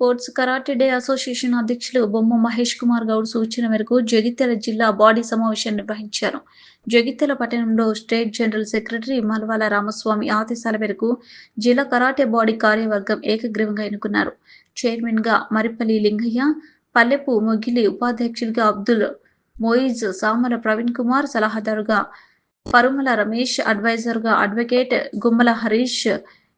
Sports karate day association అధ్యక్షులు బొమ్మ మహేష్ కుమార్ గౌడ్ సూచన మేరకు జగిత్యాల జిల్లా బాడీ సమావేశం నిర్వహించారు. జగిత్యాల పట్టణంలో state general secretary Malwala Ramaswamy ఆదేశాల మేరకు జిల్లా కరాటే బాడీ కార్యవర్గం ఏకగ్రీవంగా ఎన్నుకున్నారు. చైర్మన్గా మరిపల్లి లింగయ్య పల్లెపు మొగిలి ఉపాధ్యక్షుడిగా అబ్దుల్ మోయిజ్ సామల ప్రవీణ్ కుమార్ సలహాదారుగా పరుమల రమేష్ అడ్వైజర్గా అడ్వకేట్ గుమ్మల హరీష్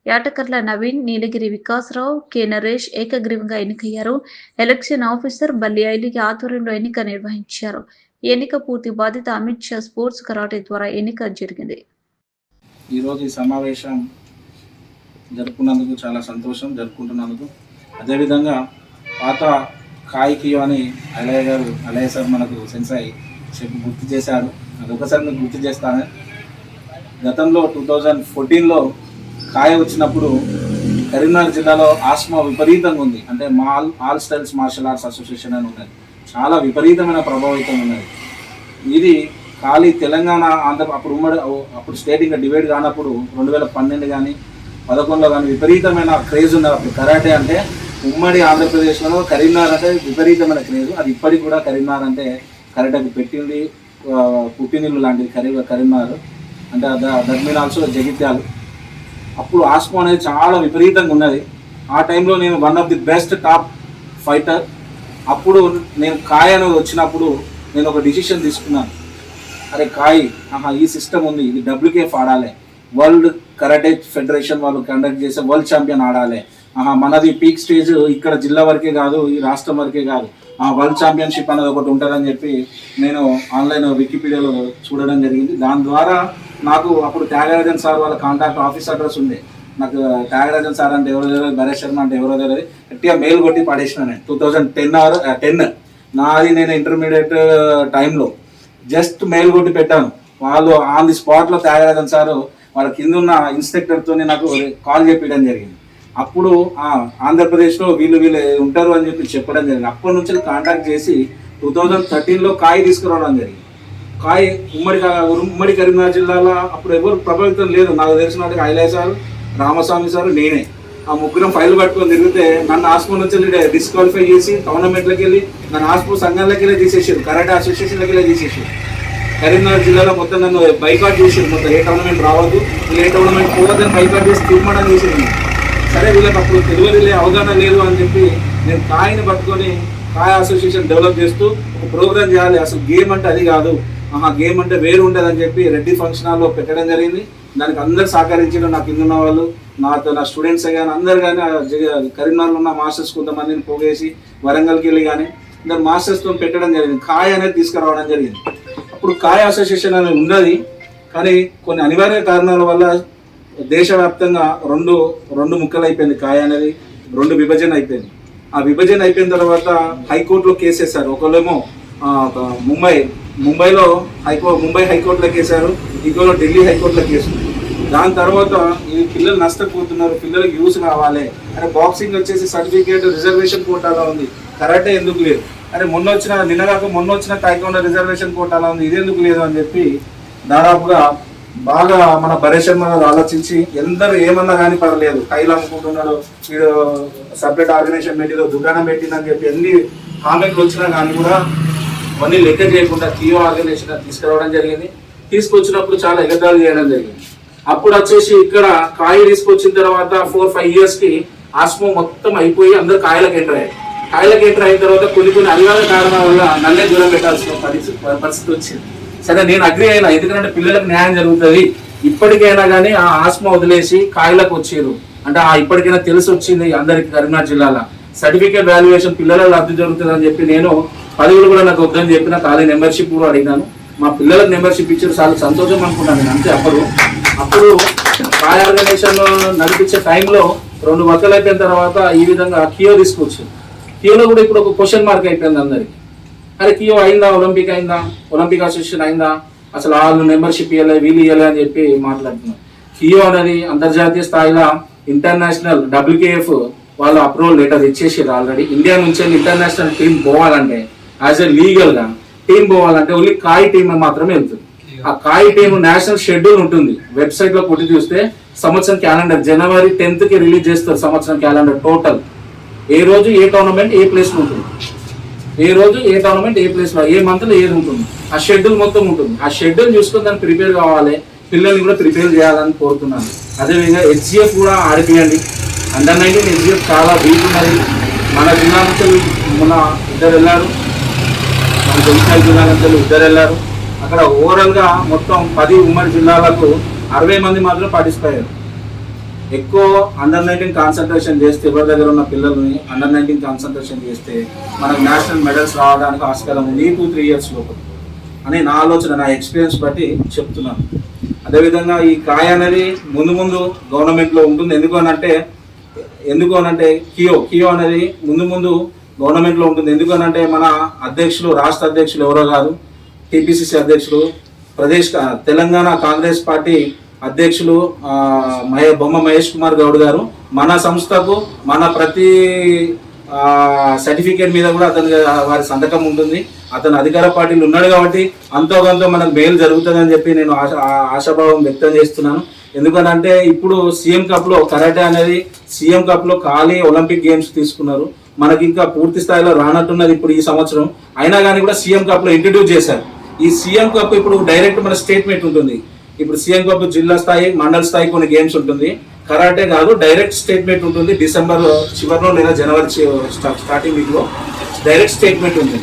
యాటకర్ల నవీన్ నీలగిరి వికాసరావు కె. నరేష్ ఏకగ్రీవంగా ఎన్నికయ్యారు. ఎలక్షన్ ఆఫీసర్ బల్లి ఐలికి ఆధ్వర్యంలో ఎన్నిక నిర్వహించారు. ఎన్నిక పూర్తి బాధ్యత అమిత్ షా స్పోర్ట్స్ కరాటే ద్వారా ఎన్నిక జరిగింది. ఈరోజు ఈ సమావేశం జరుపుకున్నందుకు చాలా సంతోషం జరుపుకుంటున్నందుకు. అదేవిధంగా పాత కాయికియో అని అలయ్య గారు అలయ్య సార్ మనకు సెన్సై చెప్పి గుర్తు చేశారు. అది ఒకసారి మీకు గుర్తు చేస్తాను. గతంలో టూ థౌజండ్ ఫోర్టీన్లో కాయ వచ్చినప్పుడు కరీంనగర్ జిల్లాలో ఆస్మా విపరీతంగా ఉంది. అంటే mall all styles martial arts association అని ఉన్నది. చాలా విపరీతమైన ప్రభావితం ఉన్నది. ఇది ఖాళీ తెలంగాణ ఆంధ్ర అప్పుడు ఉమ్మడి అప్పుడు స్టేట్ ఇంకా డివైడ్ కానప్పుడు రెండు వేల పన్నెండు కానీ పదకొండులో కానీ విపరీతమైన క్రేజ్ ఉన్నది. అప్పుడు కరాటే అంటే ఉమ్మడి ఆంధ్రప్రదేశ్లో కరీంనగర్ అంటే విపరీతమైన క్రేజ్. అది ఇప్పటికి కూడా కరీంనగర్ అంటే కరాటేకి పెట్టింది. పుట్టినిల్లు లాంటిది కరీ కరీంనగర్. అంటే దట్ మీన్ ఆల్సో జగిత్యాలు. అప్పుడు ఆస్మో అనేది చాలా విపరీతంగా ఉన్నది. ఆ టైంలో నేను one of the best top fighter అప్పుడు నేను కాయ అనేది వచ్చినప్పుడు నేను ఒక డిసిషన్ తీసుకున్నాను. అరే కాయ్ ఆహా ఈ సిస్టమ్ ఉంది. ఇది డబ్ల్యూకేఎఫ్ ఆడాలి. వరల్డ్ కరాటే ఫెడరేషన్ వాళ్ళు కండక్ట్ చేసే వరల్డ్ ఛాంపియన్ ఆడాలి. ఆహా మనది పీక్ స్టేజ్ ఇక్కడ జిల్లా వరకే కాదు ఈ రాష్ట్రం వరకే కాదు. ఆ వరల్డ్ ఛాంపియన్షిప్ అనేది ఒకటి ఉంటుందని చెప్పి నేను ఆన్లైన్ వికీపీడియాలో చూడడం జరిగింది. దాని ద్వారా నాకు అప్పుడు త్యాగరాజన్ సార్ వాళ్ళ కాంటాక్ట్ ఆఫీస్ అడ్రస్ ఉంది. నాకు త్యాగరాజన్ సార్ అంటే ఎవరో తెలియదు భరేష్ శర్మ అంటే ఎవరో తెలియదు. గట్టిగా మెయిల్ కొట్టి పడేసిన నేను. Two thousand ten or ten నాది నేను ఇంటర్మీడియట్ టైంలో జస్ట్ మెయిల్ కొట్టి పెట్టాను. వాళ్ళు ఆన్ ది స్పాట్లో త్యాగరాజన్ సారు వాళ్ళ కింద ఉన్న ఇన్స్పెక్టర్తో నాకు కాల్ చేయడం జరిగింది. అప్పుడు ఆంధ్రప్రదేశ్లో వీళ్ళు వీళ్ళు ఉంటారు అని చెప్పి చెప్పడం జరిగింది. అప్పటి నుంచి కాంటాక్ట్ చేసి టూ థౌజండ్ థర్టీన్లో కాయ తీసుకురావడం జరిగింది. కాయ ఉమ్మడి ఉమ్మడి కరీంనగర్ జిల్లాలో అప్పుడు ఎవరు ప్రభావితం లేదు. నాకు తెలిసిన వాటికి ఐలయ్య సార్ రామస్వామి సార్ నేనే. ఆ ముగ్గురం ఫైల్ పట్టుకొని తిరిగితే నన్ను ఆస్పో నుంచి డిస్క్వాలిఫై చేసి టోర్నమెంట్లకి వెళ్ళి నన్ను ఆస్పో సంఘాలకి వెళ్ళి తీసేసారు. కరాటే అసోసియేషన్లకి వెళ్ళి తీసేసారు. కరీంనగర్ జిల్లాలో మొత్తం నన్ను బైకాట్ చేసారు. మొత్తం ఏ టోర్నమెంట్ రావద్దు ఏ టోర్నమెంట్ పోవద్దని బైకాట్ చేసి తీర్మానం చేసింది సరే వీళ్ళకి అప్పుడు తెలియదు అవగాహన లేదు అని చెప్పి నేను కాయని పట్టుకొని కాయ అసోసియేషన్ డెవలప్ చేస్తూ ఒక ప్రోగ్రామ్ చేయాలి. అసలు గేమ్ అంటే అది కాదు. ఆహా గేమ్ అంటే వేరు ఉంటుంది అని చెప్పి రెడ్డి ఫంక్షన్ హాల్లో పెట్టడం జరిగింది. దానికి అందరు సహకరించారు నాకు కింద ఉన్న వాళ్ళు. నాతో నా స్టూడెంట్స్ కానీ అందరు కానీ కరీంనగర్లో ఉన్న మాస్టర్స్ కొంతమందిని పోగేసి వరంగల్కి వెళ్ళి కానీ అందరు మాస్టర్స్తో పెట్టడం జరిగింది. కాయ అనేది తీసుకురావడం జరిగింది. అప్పుడు కాయ అసోసియేషన్ అనేది ఉన్నది కానీ కొన్ని అనివార్య కారణాల వల్ల దేశవ్యాప్తంగా రెండు రెండు ముక్కలు అయిపోయింది కాయ అనేది రెండు విభజన అయిపోయింది. ఆ విభజన అయిపోయిన తర్వాత హైకోర్టులో కేసు వేశారు. ఒకళ్ళేమో ముంబై ముంబైలో హైకో ముంబై హైకోర్టులో కేసారు ఇంకోలో ఢిల్లీ హైకోర్టులో కేసు. దాని తర్వాత ఈ పిల్లలు నష్టపోతున్నారు పిల్లలకు యూస్ కావాలి. అరే బాక్సింగ్ వచ్చేసి సర్టిఫికేట్ రిజర్వేషన్ కోటాలో ఉంది. కరెక్టే ఎందుకు లేదు? అరే మొన్న వచ్చిన నిన్న కాక మొన్న వచ్చిన టైకోండా రిజర్వేషన్ కోటాలో ఉంది. ఇది ఎందుకు లేదు అని చెప్పి దాదాపుగా బాగా మన భరేశర్మ గారు ఆలోచించి ఎందరు ఏమన్నా కానీ పర్లేదు. టైల్ అమ్ముకుంటున్నాడు వీడు సపరేట్ ఆర్గనైజేషన్ పెట్టిదో దుకాణం పెట్టిందని చెప్పి ఎన్ని కామెంట్లు వచ్చినా కానీ కూడా అవన్నీ లెక్క చేయకుండా టీఓ ఆర్గనైజేషన్ తీసుకురావడం జరిగింది. తీసుకొచ్చినప్పుడు చాలా ఎగతాళి చేయడం జరిగింది. అప్పుడు వచ్చేసి ఇక్కడ కాయ తీసుకొచ్చిన తర్వాత ఫోర్ ఫైవ్ ఇయర్స్కి ఆస్మో మొత్తం అయిపోయి అందరు కాయలకు ఎంటర్ అయ్యాయి కాయలకు ఎంటర్ అయిన తర్వాత కొన్ని కొన్ని అనివార్య కారణాల వల్ల నన్నే దూరం పెట్టాల్సిన పరిస్థితి పరిస్థితి వచ్చింది. సరే నేను అగ్రి అయినా ఎందుకంటే పిల్లలకు న్యాయం జరుగుతుంది. ఇప్పటికైనా కానీ ఆ ఆస్మా వదిలేసి కాయలకు వచ్చారు అంటే ఆ ఇప్పటికైనా తెలిసి వచ్చింది అందరికి కరీంనగర్ జిల్లాలో. సర్టిఫికేట్ వాల్యుయేషన్ పిల్లల లబ్ధి జరుగుతుందని చెప్పి నేను పదవులు కూడా నాకు వద్దని చెప్పిన ఖాళీ మెంబర్షిప్ కూడా అడిగినాను మా పిల్లలకు మెంబర్షిప్ ఇచ్చారు. చాలా సంతోషం అనుకున్నాను నేను. అంతే అప్పుడు. అప్పుడు కాయ ఆర్గనైజేషన్ నడిపించే టైంలో రెండు వర్కలు అయిపోయిన తర్వాత ఈ విధంగా కియో తీసుకొచ్చింది కియోలో కూడా ఇప్పుడు ఒక క్వశ్చన్ మార్క్ అయిపోయింది అందరికి. అరే కియో అయిందా? ఒలింపిక్ అయిందా? ఒలింపిక్ అసోసియేషన్ అయిందా? అసలు వాళ్ళు మెంబర్షిప్ ఇవ్వలే వీళ్ళు ఇవ్వలే అని చెప్పి మాట్లాడుతున్నారు కియో అనేది అంతర్జాతీయ స్థాయిలో ఇంటర్నేషనల్ డబ్ల్యూకేఎఫ్ వాళ్ళు అప్రూవల్ లెటర్ ఇచ్చేసారు ఆల్రెడీ ఇండియా నుంచి ఇంటర్నేషనల్ టీం పోవాలంటే యాజ్ ఎ లీగల్గా టీం పోవాలంటే ఓన్లీ కాయ్ టీం మాత్రమే వెళ్తుంది. ఆ కాయ్ టీం నేషనల్ షెడ్యూల్ ఉంటుంది. వెబ్సైట్లో కొట్టి చూస్తే సంవత్సరం క్యాలెండర్ జనవరి టెన్త్కి రిలీజ్ చేస్తారు సంవత్సరం క్యాలెండర్ టోటల్ ఏ రోజు ఏ టోర్నమెంట్ ఏ ప్లేస్ ఉంటుంది? ఏ రోజు ఏ టోర్నమెంట్ ఏ ప్లేస్లో ఏ మంత్లో ఏది ఉంటుంది? ఆ షెడ్యూల్ మొత్తం ఉంటుంది. ఆ షెడ్యూల్ చూసుకొని దాన్ని ప్రిపేర్ కావాలి. పిల్లల్ని కూడా ప్రిపేర్ చేయాలని కోరుతున్నాను. అదేవిధంగా హెచ్జిఎఫ్ కూడా ఆడిపియండి అండర్ నైన్టీన్ హెచ్జిఎఫ్ చాలా వీక్ ఉన్నది మన జిల్లా నుంచి మన ఇద్దరు వెళ్ళారు. మన జగిత్యాల జిల్లా నుంచి ఇద్దరు వెళ్ళారు. అక్కడ ఓవరాల్గా మొత్తం పది ఉమ్మడి జిల్లాలకు అరవై మంది మాత్రం పార్టిసిపేట్ అయ్యారు. ఎక్కువ అండర్ నైన్టీన్ కాన్సన్ట్రేషన్ చేస్తే ఎవరి దగ్గర ఉన్న పిల్లల్ని అండర్ నైన్టీన్ కాన్సన్ట్రేషన్ చేస్తే మనకు నేషనల్ మెడల్స్ రావడానికి ఆస్కారం ఉంది ఈ టూ త్రీ ఇయర్స్ లోపల అని నా ఆలోచన నా ఎక్స్పీరియన్స్ బట్టి చెప్తున్నాను. అదేవిధంగా ఈ కాయ అనేది ముందు ముందు గవర్నమెంట్లో ఉంటుంది. ఎందుకు అని అంటే ఎందుకు అని అంటే కియో కియో అనేది ముందు ముందు గవర్నమెంట్లో ఉంటుంది. ఎందుకు మన అధ్యక్షులు రాష్ట్ర అధ్యక్షులు ఎవరో కాదు టీపీసీసీ అధ్యక్షులు ప్రదేశ్ తెలంగాణ కాంగ్రెస్ పార్టీ అధ్యక్షులు మహే బొమ్మ మహేష్ కుమార్ గౌడ్ గారు మన సంస్థకు మన ప్రతి సర్టిఫికేట్ మీద కూడా అతని వారి సంతకం ఉంటుంది. అతను అధికార పార్టీలు ఉన్నాడు కాబట్టి అంతో కొంత మనకు మేలు జరుగుతుందని చెప్పి నేను ఆశ ఆశాభావం వ్యక్తం చేస్తున్నాను. ఎందుకంటే ఇప్పుడు సీఎం కప్లో కరాటే అనేది సీఎం కప్లో ఖాళీ ఒలింపిక్ గేమ్స్ తీసుకున్నారు. మనకి ఇంకా పూర్తి స్థాయిలో రానట్టున్నది ఇప్పుడు ఈ సంవత్సరం. అయినా కానీ కూడా సీఎం కప్లో ఇంట్రడ్యూస్ చేశారు. ఈ సీఎం కప్ ఇప్పుడు డైరెక్ట్ మన స్టేట్మెంట్ ఉంటుంది. ఇప్పుడు సీఎం కప్ జిల్లా స్థాయి మండల స్థాయి కొన్ని గేమ్స్ ఉంటుంది. కరాటే కాదు డైరెక్ట్ స్టేట్మెంట్ ఉంటుంది. డిసెంబర్ చివరిలో లేదా జనవరి స్టార్టింగ్ వీక్లో డైరెక్ట్ స్టేట్మెంట్ ఉంటుంది.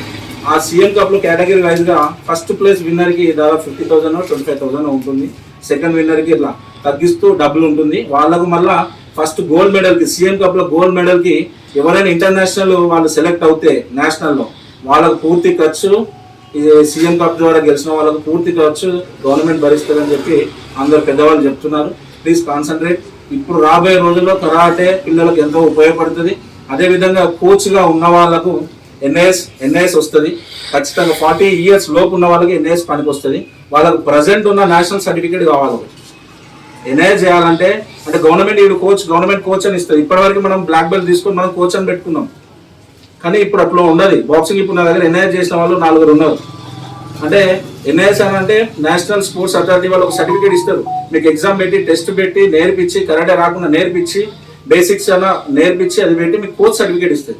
ఆ సీఎం కప్లో కేటగిరీ వైజ్గా ఫస్ట్ ప్లేస్ విన్నర్కి దాదాపు fifty thousand twenty five thousand ఉంటుంది. సెకండ్ విన్నర్కి ఇట్లా తగ్గిస్తూ డబ్బులు ఉంటుంది. వాళ్ళకు మళ్ళా ఫస్ట్ గోల్డ్ మెడల్కి సీఎం కప్లో గోల్డ్ మెడల్కి ఎవరైనా ఇంటర్నేషనల్ వాళ్ళు సెలెక్ట్ అవుతే నేషనల్లో వాళ్ళకు పూర్తి ఖర్చు సీఎం కప్ ద్వారా గెలిచిన వాళ్ళకు పూర్తి ఖర్చు గవర్నమెంట్ భరిస్తుందని చెప్పి అందరు పెద్దవాళ్ళు చెప్తున్నారు. ప్లీజ్ కాన్సన్ట్రేట్ ఇప్పుడు రాబోయే రోజుల్లో కరాటే పిల్లలకు ఎంతో ఉపయోగపడుతుంది. అదేవిధంగా కోచ్గా ఉన్న వాళ్ళకు ఎన్ఐఎస్ ఎన్ఐఎస్ వస్తుంది. ఖచ్చితంగా ఫార్టీ ఇయర్స్ లోపు ఉన్న వాళ్ళకి ఎన్ఐఎస్ పనికి వస్తుంది వాళ్ళకు ప్రజెంట్ ఉన్న నేషనల్ సర్టిఫికేట్ కావాలి. ఒకటి చేయాలంటే అంటే గవర్నమెంట్ ఈ కోచ్ గవర్నమెంట్ కోచ్ అని ఇస్తుంది ఇప్పటివరకు మనం బ్లాక్ బెల్ట్ తీసుకొని మనం కోచ్ అని పెట్టుకున్నాం. కానీ ఇప్పుడు అట్లా ఉండదు. బాక్సింగ్ ఇప్పుడు నా దగ్గర ఎన్ఐఏ చేసిన వాళ్ళు నాలుగురు ఉన్నారు. అంటే ఎన్ఐఎస్ అని అంటే నేషనల్ స్పోర్ట్స్ అథారిటీ వాళ్ళు ఒక సర్టిఫికేట్ ఇస్తారు. మీకు ఎగ్జామ్ పెట్టి టెస్ట్ పెట్టి నేర్పించి కరెక్ట్ రాకుండా నేర్పించి బేసిక్స్ అలా నేర్పించి అది పెట్టి మీకు కోచ్ సర్టిఫికేట్ ఇస్తారు.